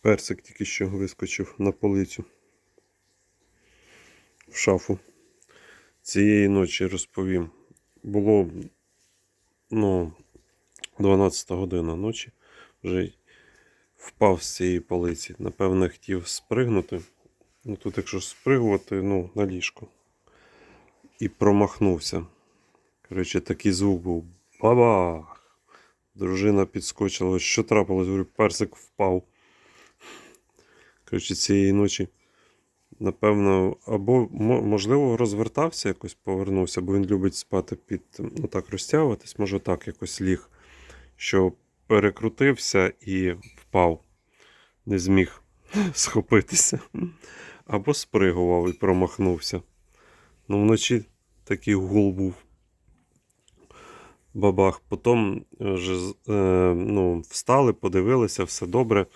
Персик тільки що вискочив на полицю в шафу. Цієї ночі розповім. Було ну, 12 година ночі. Вже впав з цієї полиці. Напевно, хотів спригнути. Ну тут, якщо спригувати, ну, на ліжко. І промахнувся. Коротше, такий звук був. Бабах! Дружина підскочила. Що трапилось? Говорю, персик впав. Коротше, цієї ночі, напевно, або можливо розвертався, якось повернувся, бо він любить спати під, ну так, розтягуватись, може так якось ліг, що перекрутився і впав, не зміг схопитися. Або спригував і промахнувся. Ну, вночі такий гул був. Бабах. Потім вже е, ну, встали, подивилися, все добре.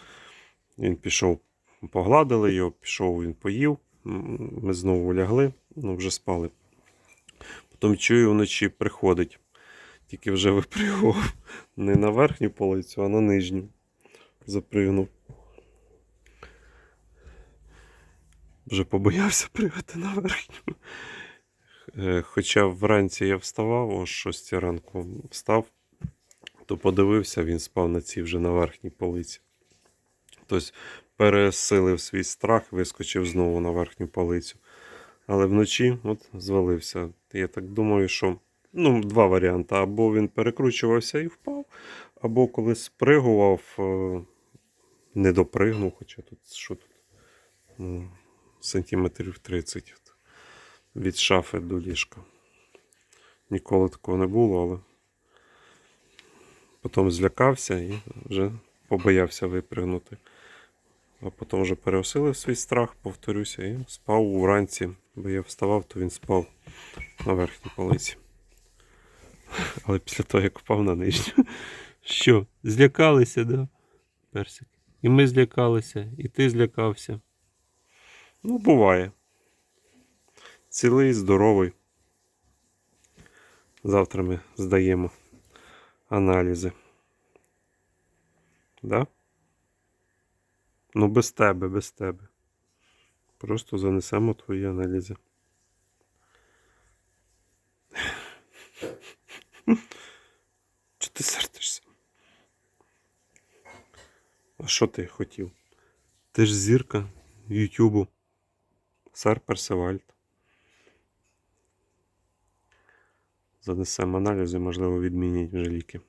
Він пішов, погладили його, пішов, він поїв. Ми знову лягли, ну вже спали. Потім чую, вночі приходить. Тільки вже випригував не на верхню полицю, а на нижню. Запригнув. Вже побоявся пригати на верхню. Е, Хоча вранці я вставав, о 6 ранку встав, то подивився, він спав на цій вже на верхній полиці. Тобто пересилив свій страх, вискочив знову на верхню полицю. Але вночі от звалився. Я так думаю, що ну, два варіанти. Або він перекручувався і впав, або коли спригував, е, не допригнув, хоча тут що тут? Ну, сантиметрів 30 от, від шафи до ліжка. Ніколи такого не було, але потім злякався і вже побоявся випригнути. А потім вже переосилив свій страх, повторюся, і спав вранці. Бо я вставав, то він спав на верхній полиці. Але після того, як впав на нижню. Що, злякалися, да? Персик? І ми злякалися, і ти злякався. Ну, буває. Цілий, здоровий. Завтра ми здаємо аналізи. Да? Ну, без тебе, без тебе. Просто занесемо твої аналізи. Чи ти сердишся? А що ти хотів? Ти ж зірка Ютубу. Сер Персевальд. Занесемо аналізи, можливо, відмінять вже ліки.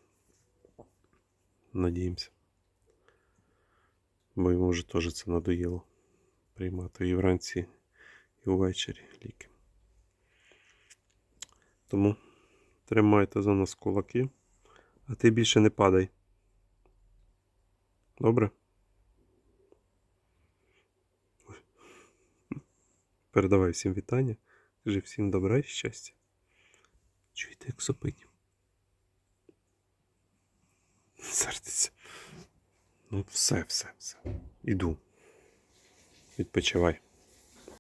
Надіємося. Бо йому вже теж це надоїло приймати і вранці, і ввечері ліки. Тому тримайте за нас кулаки, а ти більше не падай. Добре? Передавай всім вітання. Кажи всім добра і щастя. Чуєте, як сопить? Сердиться. Ну, все, все, все. Іду. Відпочивай.